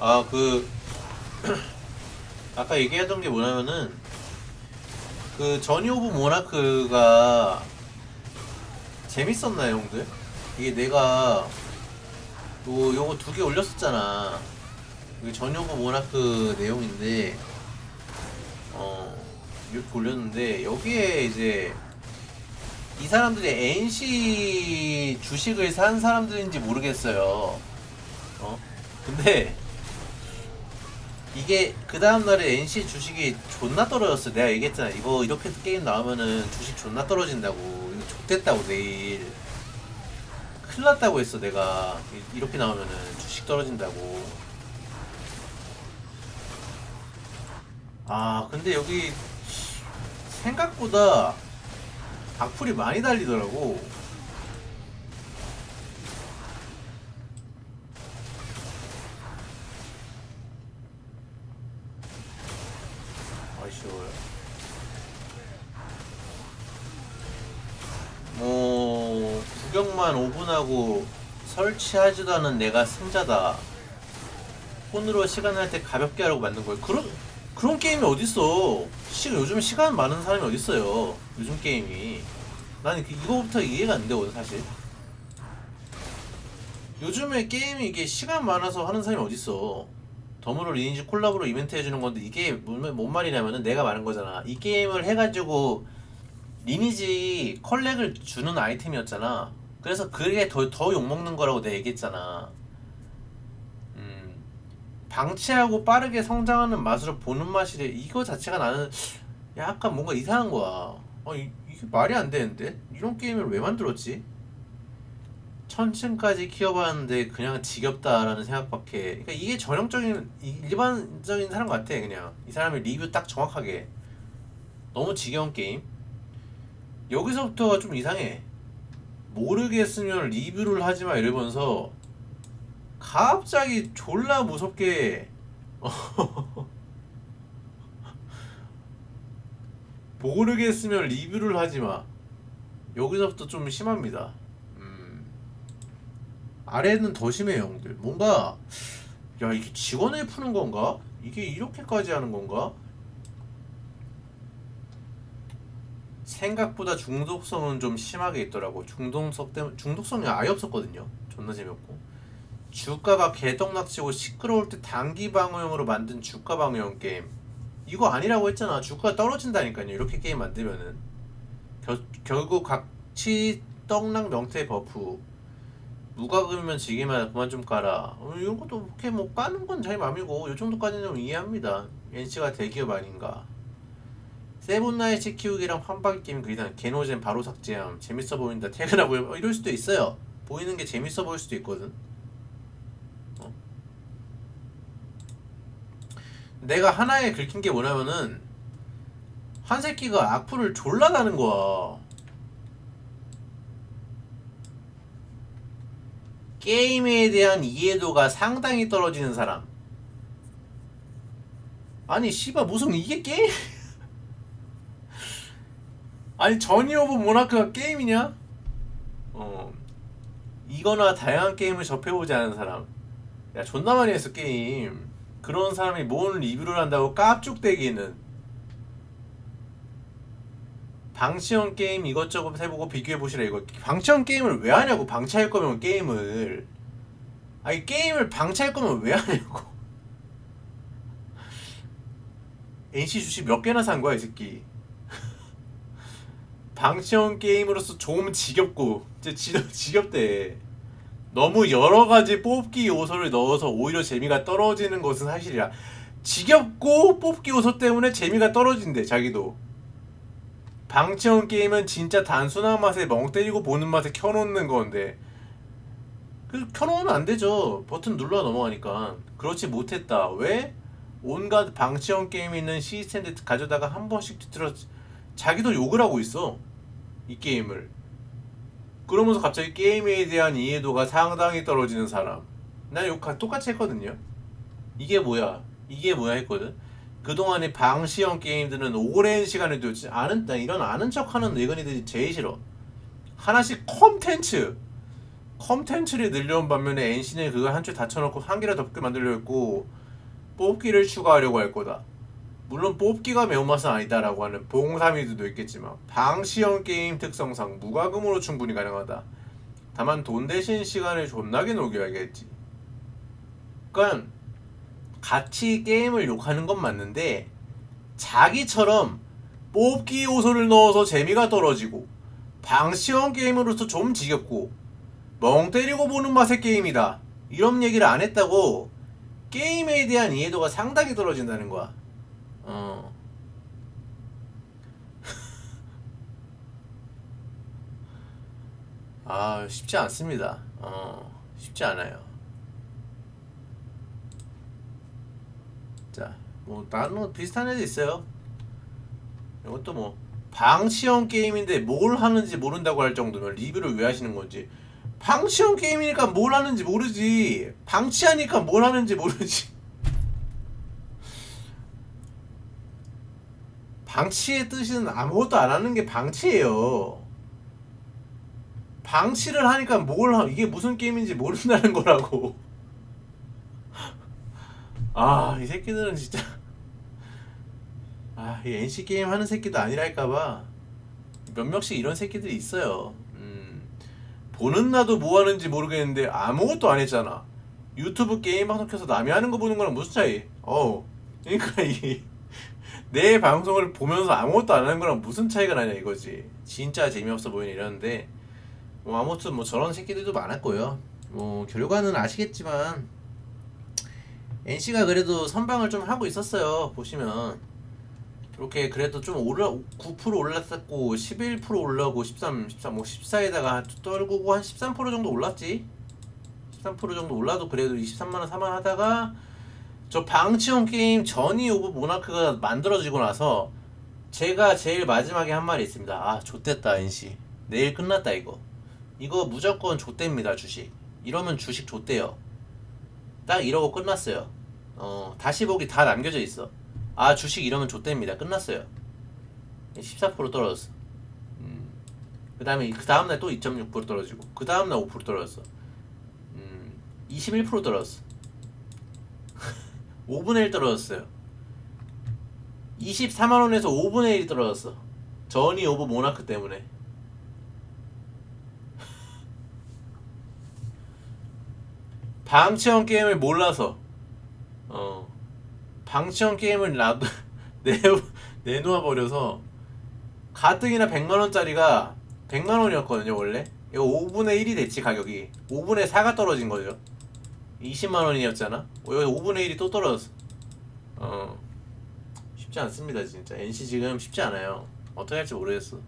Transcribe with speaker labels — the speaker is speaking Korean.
Speaker 1: 아, 그, 아까 얘기했던 게 뭐냐면은, 그, 저니 오브 모나크가 재밌었나요, 형들? 이게 내가, 요, 요거 두 개 올렸었잖아. 이게 저니 오브 모나크 내용인데, 어, 이렇게 올렸는데, 여기에 이제, 이 사람들이 NC 주식을 산 사람들인지 모르겠어요. 어? 근데 이게 그 다음 날에 NC 주식이 존나 떨어졌어. 내가 얘기했잖아. 이거 이렇게 게임 나오면은 주식 존나 떨어진다고. 이거 좋댔다고 내일. 큰일 났다고 했어 내가. 이- 이렇게 나오면은 주식 떨어진다고. 아 근데 여기 생각보다 악플이 많이 달리더라고. 뭐 구경만 5분 하고 설치하지도 않은 내가 승자다. 폰으로 시간 할 때 가볍게 하라고 만든 거예요. 그런 그런 게임이 어딨어? 시, 요즘 시간 많은 사람이 어딨어요? 요즘 게임이. 나는 그- 이거부터 이해가 안 되거든 사실. 요즘에 게임이 이게 시간 많아서 하는 사람이 어딨어? 덤으로 리니지 콜라보로 이벤트 해주는 건데 이게 뭔, 뭔 말이냐면은 내가 말한 거잖아. 이 게임을 해가지고 리니지 컬렉을 주는 아이템이었잖아. 그래서 그게 더, 더 욕먹는 거라고 내가 얘기했잖아. 음, 방치하고 빠르게 성장하는 맛으로 보는 맛이래. 이거 자체가 나는 약간 뭔가 이상한 거야. 어, 이, 이게 말이 안 되는데? 이런 게임을 왜 만들었지? 천층까지 키워봤는데 그냥 지겹다라는 생각밖에. 그러니까 이게 전형적인 이- 일반적인 사람 같아 그냥. 이 사람의 리뷰 딱 정확하게. 너무 지겨운 게임. 여기서부터가 좀 이상해. 모르겠으면 리뷰를 하지 마 이러면서 갑자기 졸라 무섭게 모르겠으면 리뷰를 하지 마. 여기서부터 좀 심합니다. 음. 아래는 더 심해요, 형들. 뭔가 야 이게 직원을 푸는 건가? 이게 이렇게까지 하는 건가? 생각보다 중독성은 좀 심하게 있더라고. 중독성 때문에 중독성이 아예 없었거든요. 존나 재밌고. 주가가 개떡락치고 시끄러울 때 단기 방어용으로 만든 주가 방어용 게임. 이거 아니라고 했잖아. 주가가 떨어진다니까요. 이렇게 게임 만들면은 겨, 결국 각치 떡락 명태 버프. 무과금이면 지기만 그만 좀 까라. 어, 이런 것도 그렇게 뭐 까는 건 제 맘이고 이 정도까지는 좀 이해합니다. NC가 대기업 아닌가. 세븐나이츠 키우기랑 판박이 게임 그리다 개노젠 바로 삭제함 재밌어 보인다 퇴근하고 어, 이럴 수도 있어요. 보이는 게 재밌어 보일 수도 있거든. 어? 내가 하나에 긁힌 게 뭐냐면은 한 새끼가 악플을 졸라 다는 거야. 게임에 대한 이해도가 상당히 떨어지는 사람. 아니 씨발 무슨 이게 게임 아니 전이 오브 모나크가 게임이냐? 어 이거나 다양한 게임을 접해보지 않은 사람. 야 존나 많이 했어 게임. 그런 사람이 뭔 리뷰를 한다고 깝죽대기는. 방치형 게임 이것저것 해보고 비교해보시라 이거. 방치형 게임을 왜 하냐고 방치할 거면 게임을. 아니 게임을 방치할 거면 왜 하냐고. NC 주식 몇 개나 산 거야 이 새끼 방치형 게임으로서 좀 지겹고 진짜 지, 지겹대. 너무 여러 가지 뽑기 요소를 넣어서 오히려 재미가 떨어지는 것은 사실이야 지겹고 뽑기 요소 때문에 재미가 떨어진대 자기도. 방치형 게임은 진짜 단순한 맛에 멍 때리고 보는 맛에 켜놓는 건데. 그 켜놓으면 안 되죠. 버튼 눌러 넘어가니까. 그렇지 못했다. 왜? 온갖 방치형 게임 있는 시스템들 가져다가 한 번씩 뒤틀어 자기도 욕을 하고 있어 이 게임을. 그러면서 갑자기 게임에 대한 이해도가 상당히 떨어지는 사람. 난욕 똑같이 했거든요. 이게 뭐야? 이게 뭐야? 했거든. 그동안의 방시형 게임들은 오랜 시간을 두지 아는 나 이런 아는 척하는 늙은이들이 제일 싫어. 하나씩 콘텐츠. 컨텐츠를 늘려온 반면에 NC는 그걸 한줄 닫혀놓고 한 개를 더 뽑게 만들려 했고 뽑기를 추가하려고 할 거다. 물론 뽑기가 매운맛은 아니다라고 하는 봉사미들도 있겠지만 방시형 게임 특성상 무과금으로 충분히 가능하다. 다만 돈 대신 시간을 존나게 녹여야겠지. 그러니까 같이 게임을 욕하는 건 맞는데 자기처럼 뽑기 요소를 넣어서 재미가 떨어지고 방시형 게임으로서 좀 지겹고 멍 때리고 보는 맛의 게임이다. 이런 얘기를 안 했다고 게임에 대한 이해도가 상당히 떨어진다는 거야. 어. 아, 쉽지 않습니다. 어, 쉽지 않아요. 자, 뭐 다른 뭐 비슷한 애도 있어요. 이것도 뭐 방치형 게임인데 뭘 하는지 모른다고 할 정도면 리뷰를 왜 하시는 건지. 방치형 게임이니까 뭘 하는지 모르지. 방치하니까 뭘 하는지 모르지. 방치의 뜻은 아무것도 안 하는 게 방치예요. 방치를 하니까 뭘 하, 이게 무슨 게임인지 모른다는 거라고. 아, 이 새끼들은 진짜. 아, 이 NC 게임 하는 새끼도 아니랄까봐. 몇 명씩 이런 새끼들이 있어요. 음, 보는 나도 뭐 하는지 모르겠는데 아무것도 안 했잖아. 유튜브 게임 방송 켜서 남이 하는 거 보는 거랑 무슨 차이? 어. 그러니까 이. 내 방송을 보면서 아무것도 안 하는 거랑 무슨 차이가 나냐 이거지. 진짜 재미없어 보이는 이러는데 뭐 아무튼 뭐 저런 새끼들도 많았고요. 뭐 결과는 아시겠지만 NC가 그래도 선방을 좀 하고 있었어요. 보시면 이렇게 그래도 좀 올라 9% 올랐었고 11% 올라고 13, 13, 뭐 14에다가 떨구고 한 13% 정도 올랐지. 13% 정도 올라도 그래도 23만 원, 4만 원 하다가 저 방치형 게임 전이 오브 모나크가 만들어지고 나서 제가 제일 마지막에 한 말이 있습니다. 아, 좆됐다, NC. 내일 끝났다, 이거. 이거 무조건 좆됩니다, 주식. 이러면 주식 좆대요. 딱 이러고 끝났어요. 어, 다시 보기 다 남겨져 있어. 아, 주식 이러면 좆됩니다. 끝났어요. 14% 떨어졌어. 음. 그 다음에, 그 다음날 또 2.6% 떨어지고, 그 다음날 5% 떨어졌어. 음, 21% 떨어졌어. 5분의 1 떨어졌어요. 24만 원에서 5분의 1이 떨어졌어. 전이 오브 모나크 때문에. 방치형 게임을 몰라서 어 방치형 게임을 놔 내 내놓아 버려서 가뜩이나 100만 원짜리가 100만 원이었거든요 원래 이거 5분의 1이 됐지 가격이 5분의 4가 떨어진 거죠 20만 원이었잖아? 어, 여기 5분의 1이 또 떨어졌어. 어. 쉽지 않습니다 진짜. NC 지금 쉽지 않아요. 어떻게 할지 모르겠어